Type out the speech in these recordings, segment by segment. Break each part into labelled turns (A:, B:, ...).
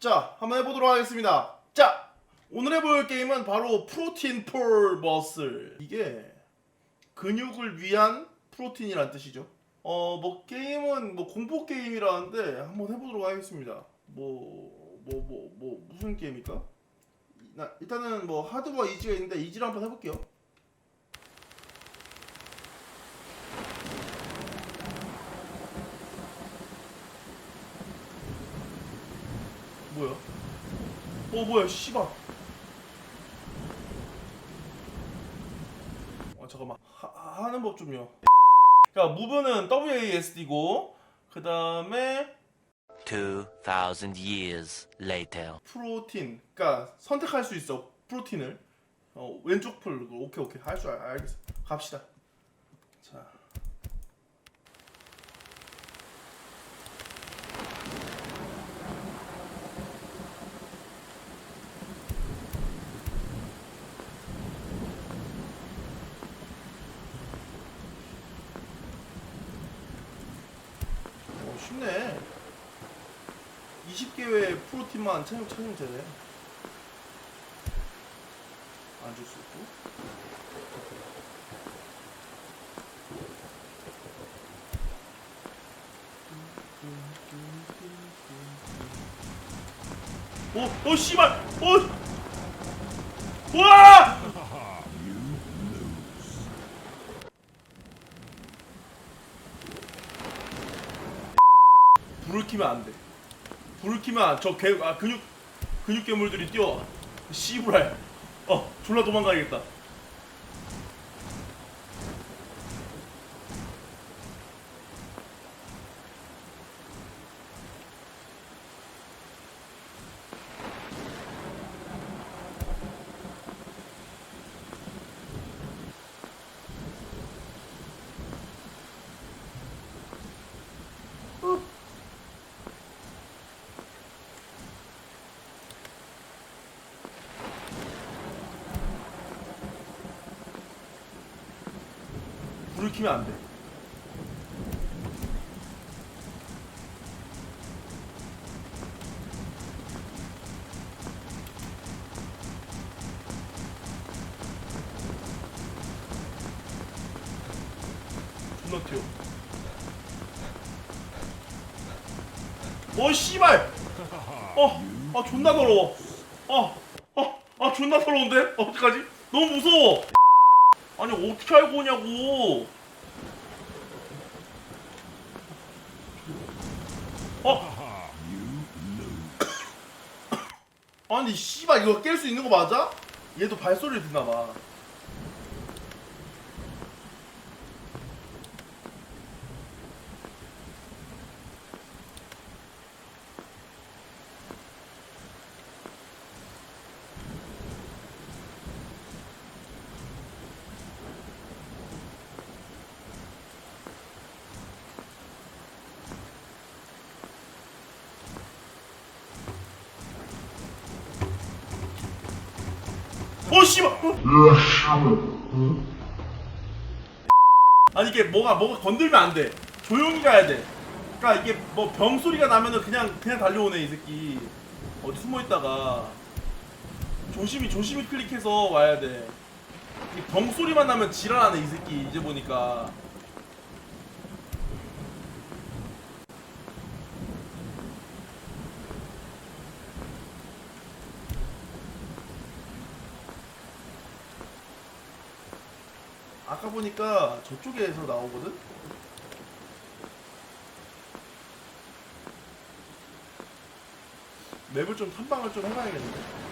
A: 자, 한번 해보도록 하겠습니다. 자, 오늘 해볼 게임은 바로 프로틴 폴 머슬. 이게 근육을 위한 프로틴이란 뜻이죠. 어, 뭐 게임은 뭐 공포 게임이라는데 한번 해보도록 하겠습니다. 뭐, 뭐, 뭐, 뭐 무슨 게임일까? 나, 일단은 뭐 하드와 이지가 있는데 이지를 한번 해볼게요. 뭐야? 어 뭐야 씨발. 어 잠깐만. 하, 하는 법 좀요. 그러니까 무브는 WASD고 그 다음에
B: 2,000 years later.
A: 프로틴. 그러니까 선택할 수 있어 프로틴을. 어 왼쪽 풀 오케이 오케이. 할 줄 알겠어. 갑시다 자 어, 쉽네 20개의 프로틴만 착용 착용 되네. 안줄 수 있고. 오, 오, 씨발! 오! 와! 켜면 안 돼. 불을 켜면 저 개, 아, 근육 근육 괴물들이 뛰어. 씨부랄. 어, 졸라 도망가야겠다. 켜면 안 돼. 어 씨발. 어, 아 존나 더러워. 어, 어, 아 존나 더러운데? 어떡하지? 너무 무서워. 아니 어떻게 알고 오냐고. 어? 아니 씨발 이거 깰 수 있는 거 맞아? 얘도 발소리를 듣나 봐. 어 씨발. 어. 아니 이게 뭐가 뭐가 건들면 안 돼. 조용히 가야 돼. 그러니까 이게 뭐 병 소리가 나면은 그냥 그냥 달려오네 이 새끼. 어디 숨어 있다가 조심히 조심히 클릭해서 와야 돼. 이병 소리만 나면 지랄하네 이 새끼 이제 보니까. 아까 보니까 저쪽에서 나오거든? 맵을 좀 탐방을 좀 해봐야겠는데?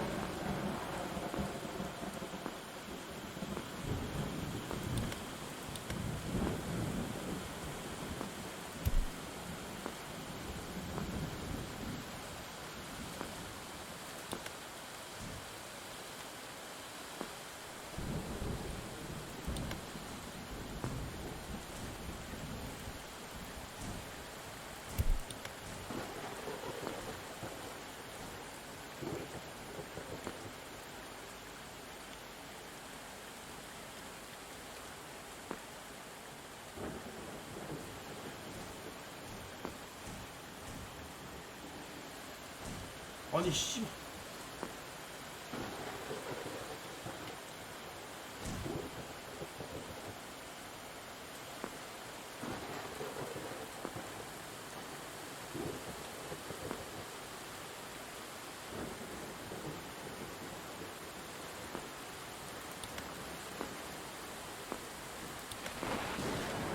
A: 아니 씨.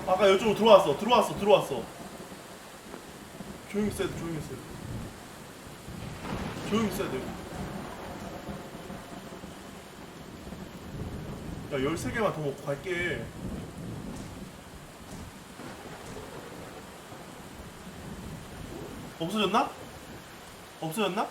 A: 아까 이쪽으로 들어왔어. 들어왔어. 들어왔어. 조용히 돼. 조용히 돼 조용히 있어야 돼. 야, 13개만 더 먹고 갈게. 없어졌나? 없어졌나?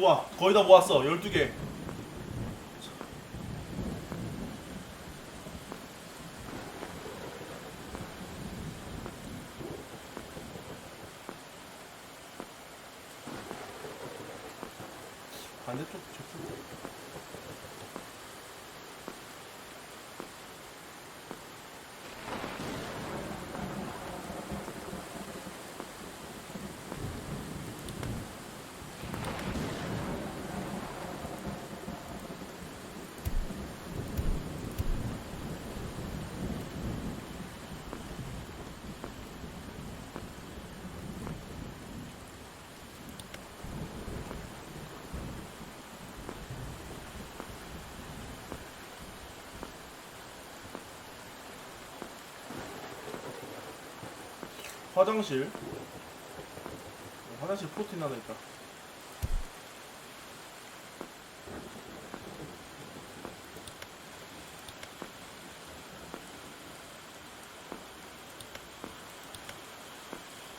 A: 좋아. 거의 다 모았어. 12개 반대쪽 저쪽 화장실. 어, 화장실 프로틴 하나 있다.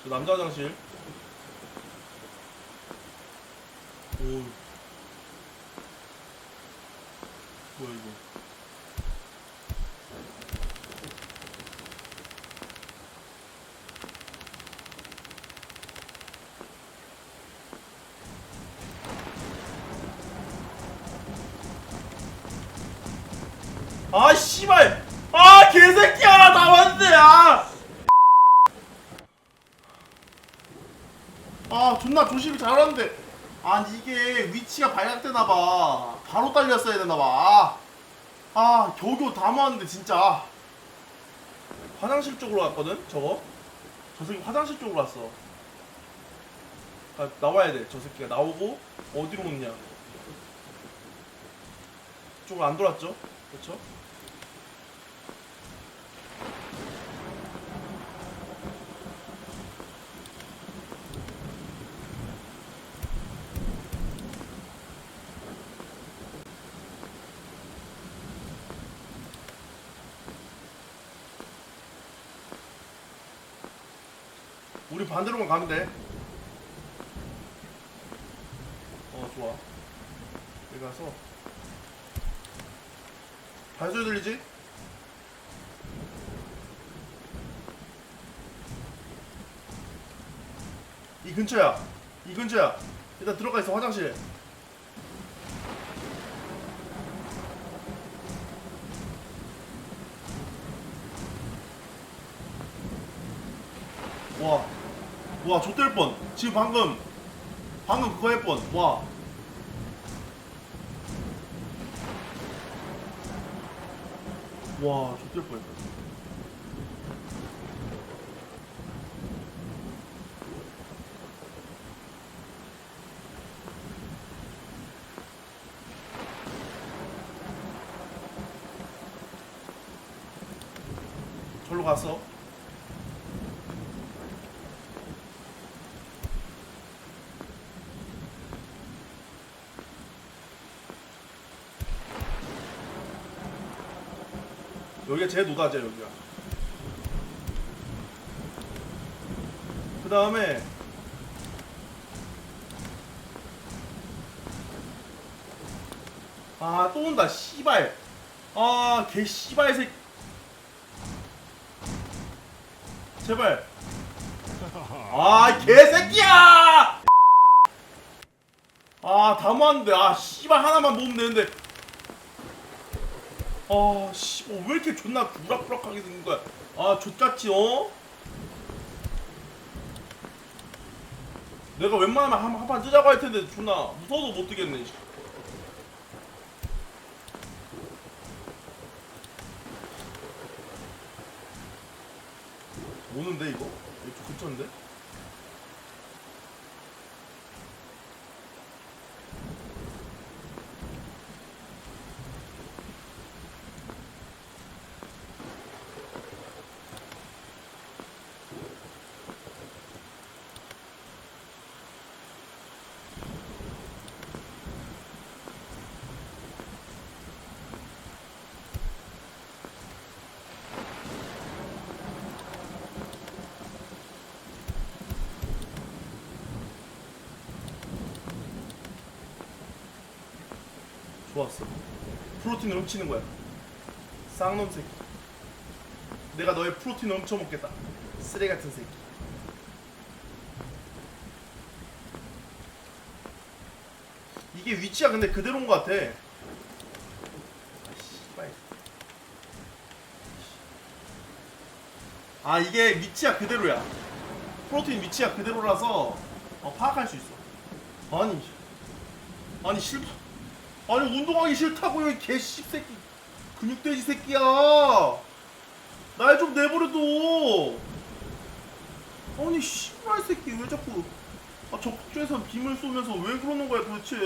A: 저 남자 화장실. 오 아 씨발. 아 개새끼야. 나 왔네 아. 아 존나 조심히 잘하는데. 아니 이게 위치가 발각되나봐. 바로 딸렸어야 되나봐. 아, 아 겨우겨우 다 모았는데 진짜. 화장실 쪽으로 갔거든 저거? 저 새끼 화장실 쪽으로 갔어. 아, 나와야 돼 저 새끼가 나오고 어디로 오냐. 쪽으로 안 돌았죠 그렇죠 우리 반대로만 가면 돼. 어, 좋아. 여기 가서. 발소리 들리지? 이 근처야. 이 근처야. 일단 들어가 있어, 화장실. 와. 와, 좆될 뻔. 지금 방금 방금 그거 할 뻔. 와. 와, 좆될 뻔했다. 절로 갔어. 여기가 제 노다지야 여기가. 그 다음에 아 또 온다 씨발. 아개 씨발 새 제발. 아 개새끼야! 아 다 모았는데 아 씨발 하나만 모으면 되는데 아씨왜 이렇게 존나 부락부락하게 생긴 거야 아 족같지 어? 내가 웬만하면 한, 한판 뜨자고 할 텐데 존나 무서워도 못 뜨겠네 씨. 오는데 이거? 이거 좀 근처인데? 좋았어. 프로틴을 훔치는 거야. 쌍놈 새끼. 내가 너의 프로틴을 훔쳐먹겠다. 쓰레 같은 새끼. 이게 위치가 근데 그대로인 것 같아. 아. 아 이게 위치가 그대로야. 프로틴 위치가 그대로라서 어, 파악할 수 있어. 아니, 아니 싫다. 아니 운동하기 싫다고요 이 개씹새끼. 근육돼지 새끼야. 날 좀 내버려둬. 아니 씨발 새끼 왜 자꾸. 아, 적중에서 빔을 쏘면서 왜 그러는 거야 도대체.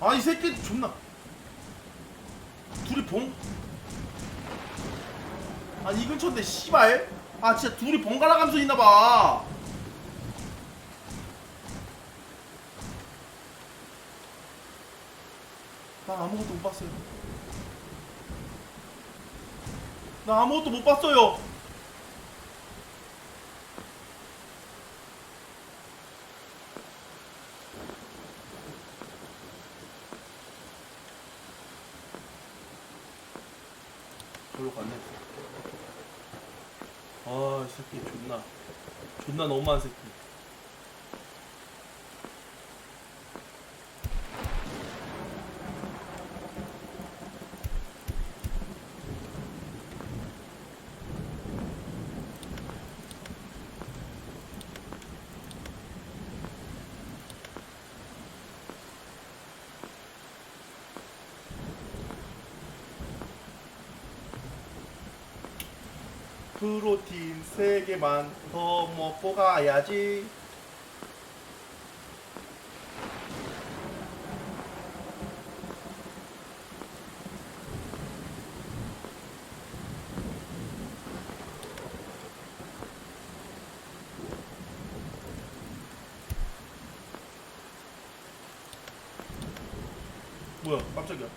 A: 아 이 새끼 존나. 둘이 봉. 아니 이 근처인데 씨발. 아 진짜 둘이 번갈아 가면서 있나봐 나 아무것도 못 봤어요. 나 아무것도 못 봤어요. 저로 갔네. 아, 이 새끼 존나. 존나 너무한 새끼. 프로틴 3개만 더 먹고 가야지. 뭐야, 깜짝이야.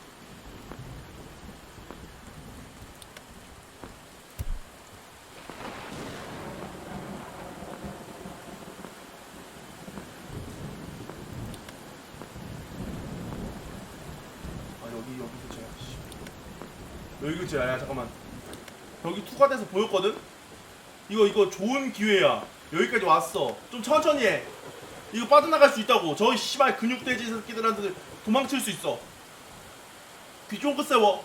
A: 아 여기 여기 근처야 씨. 여기 근처야 야 잠깐만. 여기 투가 돼서 보였거든? 이거 이거 좋은 기회야. 여기까지 왔어. 좀 천천히 해. 이거 빠져나갈 수 있다고. 저 씨발 근육돼지 새끼들한테 도망칠 수 있어. 귀 쫑긋 세워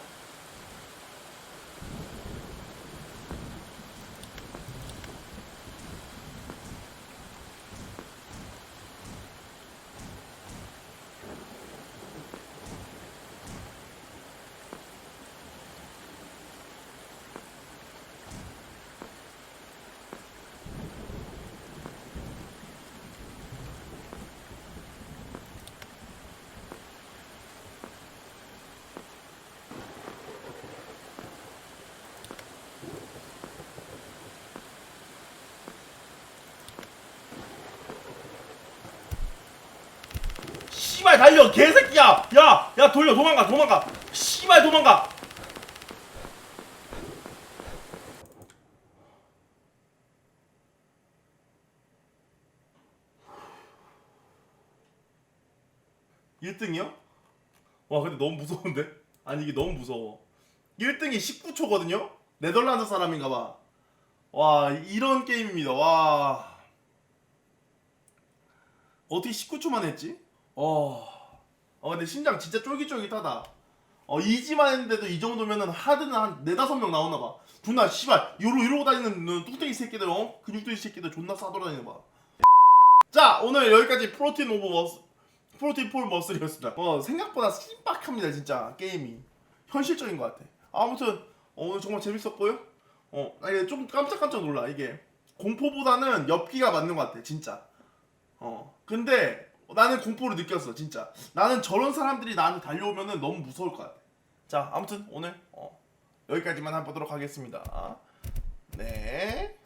A: 씨발 달려 개새끼야. 야 야 돌려 도망가 도망가. 씨발 도망가. 일등이요와 근데 너무 무서운데? 아니 이게 너무 무서워. 1등이 19초거든요? 네덜란드 사람인가봐. 와 이런 게임입니다. 와. 어떻게 19초만 했지? 어, 어 근데 심장 진짜 쫄깃쫄깃하다. 어 이지만 했는데도 이 정도면은 하드는 한 네다섯 명 나오나 봐. 존나 씨발 이러고 이러고 다니는 뚝배기 새끼들 어? 근육들 새끼들 존나 싸돌아다니나봐. 자 오늘 여기까지 프로틴 오브 머스 프로틴 폴 머슬이었습니다. 어 생각보다 신박합니다 진짜 게임이. 현실적인 것 같아. 아무튼 어, 오늘 정말 재밌었고요. 어, 나 이게 좀 깜짝깜짝 놀라 이게. 공포보다는 엽기가 맞는 것 같아 진짜. 어 근데 나는 공포를 느꼈어 진짜. 나는 저런 사람들이 나한테 달려오면은 너무 무서울 것 같아. 자 아무튼 오늘 어, 여기까지만 해보도록 하겠습니다. 네